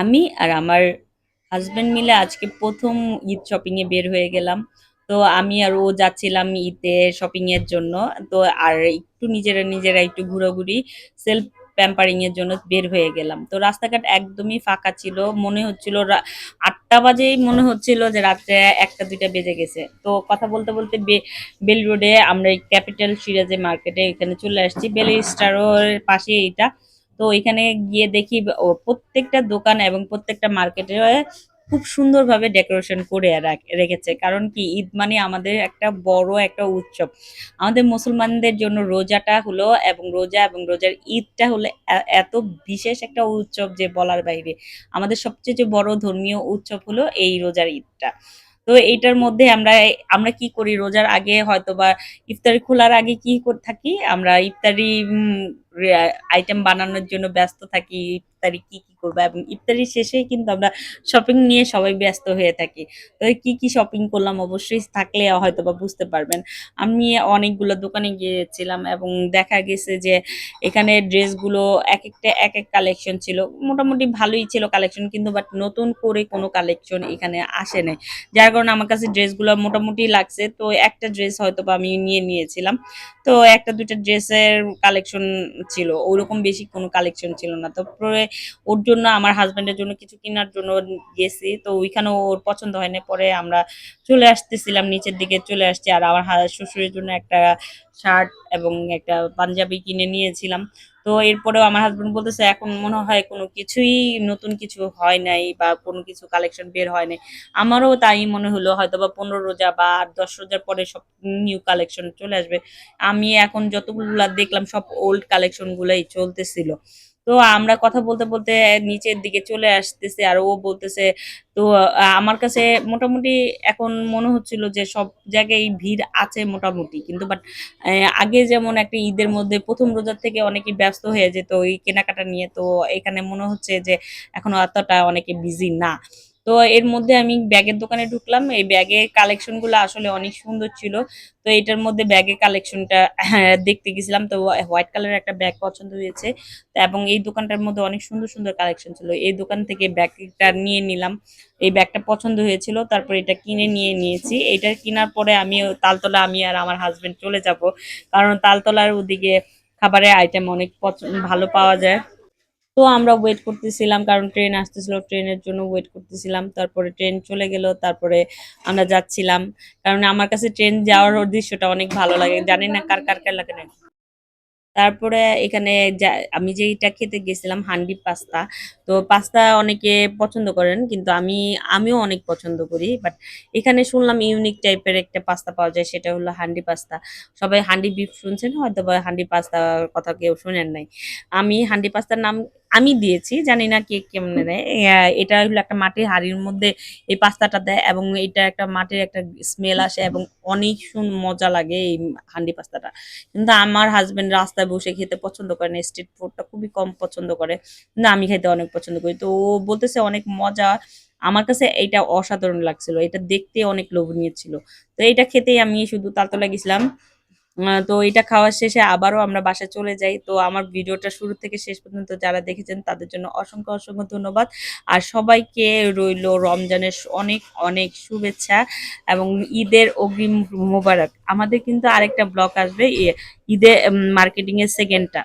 আমি আর আমার হাজব্যান্ড মিলে আজকে প্রথম ঈদ শপিং এ বের হয়ে গেলাম। তো আমি আর ও যাচ্ছিলাম ঈদে শপিং এর জন্য। তো আর একটু নিজেরা নিজেরা একটু ঘোরাঘুরি সেলফ প্যাম্পারিং এর জন্য বের হয়ে গেলাম। তো রাস্তাঘাট একদমই ফাঁকা ছিল। মনে হচ্ছিল আটটা বাজেই মনে হচ্ছিল যে রাত্রে একটা, দুইটা বেজে গেছে। তো কথা বলতে বলতে বেল রোডে আমরা ক্যাপিটাল সিরাজে মার্কেটে এখানে চলে আসছি। বেল স্টারের পাশে এটা তো এখানে গিয়ে দেখি প্রত্যেকটা দোকান এবং প্রত্যেকটা মার্কেটে খুব সুন্দরভাবে ডেকোরেশন করে রাখ- রেখেছে। কারণ কি, ঈদ মানে আমাদের একটা বড় একটা উৎসব। আমাদের মুসলমানদের জন্য রোজাটা হলো এবং রোজা এবং রোজার ঈদটা হলো এত বিশেষ একটা উৎসব যে বলার বাইরে। আমাদের সবচেয়ে বড় ধর্মীয় উৎসব হলো এই রোজার ঈদটা। তো এইটার মধ্যে আমরা আমরা কি করি? রোজার আগে হয়তো বা ইফতারি খোলার আগে কি থাকি? আমরা ইফতারি আইটেম বানানোর জন্য ব্যস্ত থাকি, ইফতারি কি কি করব এবং ইফতারির শেষেই কিন্তু আমরা শপিং নিয়ে সবাই ব্যস্ত হয়ে থাকি। তো কি কি শপিং করলাম অবশ্যই থাকলে হয়তো বা বুঝতে পারবেন। আমি অনেকগুলো দোকানে গিয়েছিলাম এবং দেখা গেছে যে এখানে ড্রেসগুলো এক একটা এক এক কালেকশন ছিল। মোটামুটি ভালোই ছিল কালেকশন কিন্তু বাট নতুন করে কোনো কালেকশন এখানে আসে নাই। যার কারণে আমার কাছে ড্রেসগুলো মোটামুটি লাগছে। তো একটা ড্রেস হয়তো বা আমি নিয়ে নিয়েছিলাম। তো একটা দুটা ড্রেসের কালেকশন ছিল, ওরকম বেশি কোনো কালেকশন ছিল না। তো পরে ওর জন্য, আমার হাজব্যান্ডের জন্য কিছু কেনার জন্য গেছি, তো ওইখানেও ওর পছন্দ হয়নি। পরে আমরা চলে আসতেছিলাম, নিচের দিকে চলে আসছি, আর আমার শ্বশুরের জন্য একটা শার্ট এবং একটা পাঞ্জাবি কিনে নিয়েছিলাম। তো এরপরেও আমার হাজবেন্ড বলতেছে, এখন মনে হয় কোনো কিছুই নতুন কিছু হয় নাই বা কোনো কিছু কালেকশন বের হয় নাই। আমারও তাই মনে হলো হয়তো বা পনেরো রোজা বা আট দশ রোজার পরে সব নিউ কালেকশন চলে আসবে। আমি এখন যতগুলো দেখলাম সব ওল্ড কালেকশনগুলোই চলতেছিল। তো আমরা কথা বলতে বলতে নিচের দিকে চলে আসতেছে আর ও বলতেছে, তো আমার কাছে মোটামুটি এখন মনে হচ্ছিল যে সব জায়গায় ভিড় আছে মোটামুটি। কিন্তু বাট আগে যেমন একটা ঈদের মধ্যে প্রথম রোজার থেকে অনেকে ব্যস্ত হয়ে যেত ওই কেনাকাটা নিয়ে, তো এখানে মনে হচ্ছে যে এখন অতটা অনেকে বিজি না। তো এর মধ্যে আমি ব্যাগের দোকানে ঢুকলাম। এই ব্যাগের কালেকশনগুলো আসলে অনেক সুন্দর ছিল। তো এটার মধ্যে ব্যাগের কালেকশনটা দেখতে গেছিলাম। তো হোয়াইট কালারের একটা ব্যাগ পছন্দ হয়েছে। এবং এই দোকানটার মধ্যে অনেক সুন্দর সুন্দর কালেকশন ছিল। এই দোকান থেকে ব্যাগটা নিয়ে নিলাম। এই ব্যাগটা পছন্দ হয়েছিল। তারপর এটা কিনে নিয়ে নিয়েছি। এটা কেনার পরে আমি তালতলা, আমি আর আমার হাজবেন্ড চলে যাব। কারণ তালতলার ওদিকে খাবারের আইটেম অনেক ভালো পাওয়া যায়। তো আমরা ওয়েট করতেছিলাম, কারণ ট্রেন আসতেছিল ট্রেনের জন্য ওয়েট করতেছিলাম। তারপরে ট্রেন চলে গেল, তারপরে আমরা যাচ্ছিলাম। কারণ আমার কাছে ট্রেন যাওয়ার দৃশ্যটা অনেক ভালো লাগে, জানি না কার কার কার লাগে না। তারপরে এখানে আমি যেইটা খেতে গেছিলাম, হান্ডি পাস্তা। তো পাস্তা অনেকে পছন্দ করেন, কিন্তু আমি, আমিও অনেক পছন্দ করি। বাট এখানে শুনলাম ইউনিক টাইপের একটা পাস্তা পাওয়া যায়, সেটা হলো হান্ডি পাস্তা। সবাই হান্ডি বিফ শুনছেন? হয়তো বা হান্ডি পাস্তার কথা কেউ শুনেন নাই। আমি হান্ডি পাস্তার নাম আমি দিয়েছি জানি না কে কেমনে আহ, এটা হলো একটা মাটির হাঁড়ির মধ্যে এই পাস্তাটা দেয় এবং এটা একটা মাটির একটা স্মেল আসে এবং অনেক সুন মজা লাগে এই হান্ডি পাস্তাটা। কিন্তু আমার হাজব্যান্ড রাস্তায় বসে খেতে পছন্দ করে না স্ট্রিট ফুডটা খুবই কম পছন্দ করে। কিন্তু আমি খেতে অনেক পছন্দ করি। তো ও বলতেছে অনেক মজা। আমার কাছে এটা অসাধারণ লাগছিল। এটা দেখতে অনেক লোভনীয় ছিল। তো এটা খেতেই আমি শুধু তালতলা গেছিলাম। তো এটা খাওয়ার শেষে আবারও আমরা বাসায় চলে যাই। তো আমার ভিডিওটা শুরু থেকে শেষ পর্যন্ত যারা দেখেছেন, তাদের জন্য অসংখ্য অসংখ্য ধন্যবাদ। আর সবাইকে রইল রমজানের অনেক অনেক শুভেচ্ছা এবং ঈদের অগ্রিম মোবারক। আমাদের কিন্তু আরেকটা ব্লক আসবে ঈদে মার্কেটিং এর সেকেন্ডটা